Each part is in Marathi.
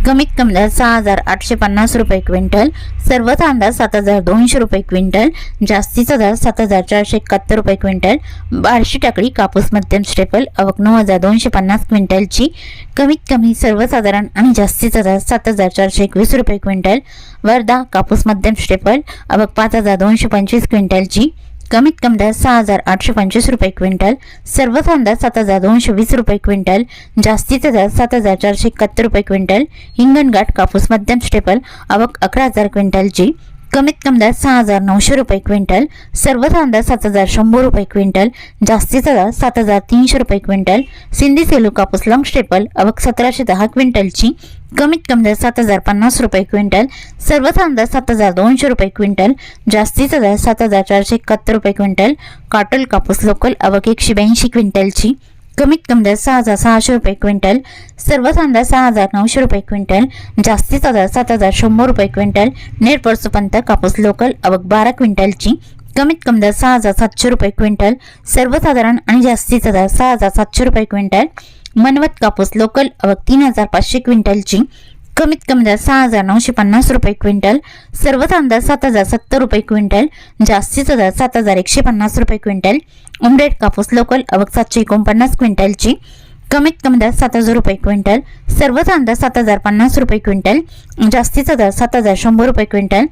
कमीत कमी दर सहा हजार आठशे पन्नास रुपये क्विंटल सर्वच अंदाज सात हजार दोनशे रुपये क्विंटल जास्तीचा दर सात हजार चारशे एकाहत्तर रुपये क्विंटल बारशे टाकळी कापूस मध्यम स्टेपल अवक नऊ हजार दोनशे पन्नास क्विंटलची कमीत कमी सर्वसाधारण आणि जास्तीचा दर सात हजार चारशे एकवीस रुपये क्विंटल वर्धा कापूस मध्यम स्टेपल अवक पाच हजार दोनशे पंचवीस क्विंटलची कमीत कमी दर सहा हजार आठशे पंचवीस रुपये क्विंटल सर्वच अंदाज सात हजार दोनशे वीस रुपये क्विंटल जास्तीचा दर सात हजार चारशे एकाहत्तर रुपये क्विंटल हिंगणघाट कापूस मध्यम स्टेपल आवक अकरा हजार क्विंटलची कमीत कमी दर सहा हजार नऊशे रुपये क्विंटल सर्व कांदा सात हजार शंभर रुपये क्विंटल जास्तीचा दर सात हजार तीनशे रुपये क्विंटल सिंधी सेलू कापूस लॉंग स्टेपल अवक सतराशे दहा क्विंटलची कमीत कमी दर सात हजार पन्नास रुपये क्विंटल सर्व कांदा सात हजार दोनशे रुपये क्विंटल जास्तीचा दर सात हजार चारशे एकाहत्तर रुपये क्विंटल काटोल कापूस लोकल अवक एकशे ब्याऐंशी क्विंटलची कमीत कमी दर सहा हजार सहाशे रुपये क्विंटल सर्वच अंदाज सहा हजार नऊशे रुपये क्विंटल जास्तीचा दर सात हजार शंभर रुपये क्विंटल नेटपर्सपंत कापूस लोकल अवघ बारा क्विंटलची कमीत कमी दर सहा हजार सातशे रुपये क्विंटल सर्वसाधारण आणि जास्तीचा दर सहा हजार सातशे रुपये क्विंटल मनवत कापूस लोकल अवघ तीन हजार पाचशे क्विंटलची कमीत कमी दर सहा हजार नऊशे पन्नास रुपये क्विंटल सर्वच अंदाज सात हजार सत्तर रुपये क्विंटल जास्तीचा दर सात हजार एकशे पन्नास रुपये क्विंटल उमरेड कापूस लोकल आवक सातशे एकोणपन्नास क्विंटलची कमीत कमी दर सात हजार रुपये क्विंटल सर्वच अंदाज सात हजार पन्नास रुपये क्विंटल जास्तीचा दर सात हजार शंभर रुपये क्विंटल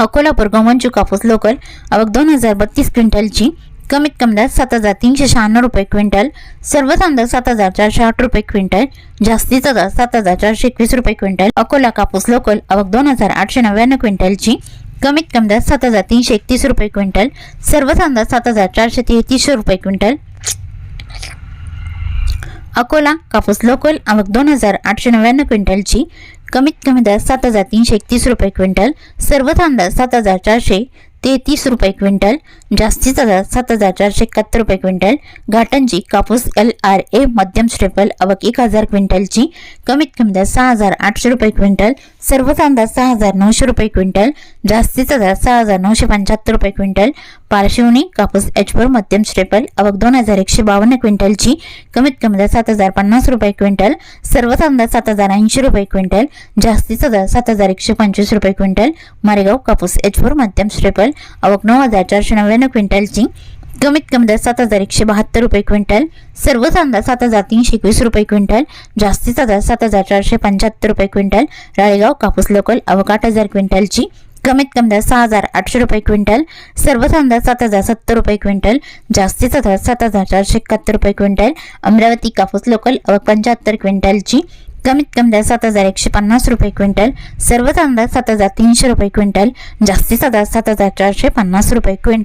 अकोलापूर गव्हांची कापूस लोकल आवक दोन हजार बत्तीस क्विंटलची कमीत कमी दर सात हजार तीनशे शहाण्णव रुपये क्विंटल सर्वच अंदाज सात हजार चारशे आठ रुपये क्विंटल जास्तीचा दर सात हजार चारशे एकवीस रुपये क्विंटल अकोला कापूस लोकल आवक दोन हजार आठशे नव्याण्णव क्विंटलची कमीत कमी दर सात हजार तीनशे एकतीस रुपये क्विंटल सर्वच अंदाज सात हजार चारशे तेहतीसशे रुपये क्विंटल. अकोला कापूस लोकल आवक दोन हजार आठशे नव्याण्णव क्विंटलची कमीत कमी दर सात हजार तीनशे एकतीस रुपये क्विंटल सर्वच अंदाज सात हजार चारशे तेहतीस रुपये क्विंटल जास्तीचा दर सात हजार चारशे एकाहत्तर रुपये क्विंटल. घाटंजी कापूस एल आर ए मध्यम स्टेपल आवक एक हजार क्विंटलची. कमीत कमी दर सहा हजार आठशे रुपये क्विंटल. सर्वच अंदाज सहा हजार नऊशे रुपये क्विंटल. जास्तीचा दर सहा हजार नऊशे पंच्याहत्तर रुपये क्विंटल. पारशिवनी कापूस एच फोर मध्यम स्टेपल आवक दोन हजार एकशे बावन्न क्विंटलची. कमीत कमी दर सात हजार पन्नास रुपये क्विंटल. सर्वच अंदाज सात हजार ऐंशी रुपये क्विंटल. जास्तीचा दर सात हजार एकशे पंचवीस रुपये क्विंटल. मारेगाव कापूस एच फोर मध्यम स्टेपल आवक नऊ हजार चारशे नव्याण्णव क्विंटलची. कमीत कमी दर सात हजार एकशे बहात्तर रुपये क्विंटल. सर्व अंदाज सात हजार तीनशे एकवीस रुपये क्विंटल. जास्तीचा दर सात हजार चारशे पंच्याहत्तर रुपये क्विंटल. राळेगाव कापूस लोकल आवक आठ हजार क्विंटलची. कमीत कमी दर सहा हजार आठशे रुपये क्विंटल. सर्व अंदाज सात हजार सत्तर रुपये क्विंटल. जास्तीचा दर सात हजार चारशे एकाहत्तर रुपये क्विंटल. अमरावती कापूस लोकल आवक पंच्याहत्तर क्विंटलची. कमीत कमी दर सात हजार एकशे पन्नास रुपये क्विंटल सर्वच अंदाज सात हजार तीनशे रुपये क्विंटल जास्तीत दर सात हजार चारशे पन्नास रुपये क्विंटल.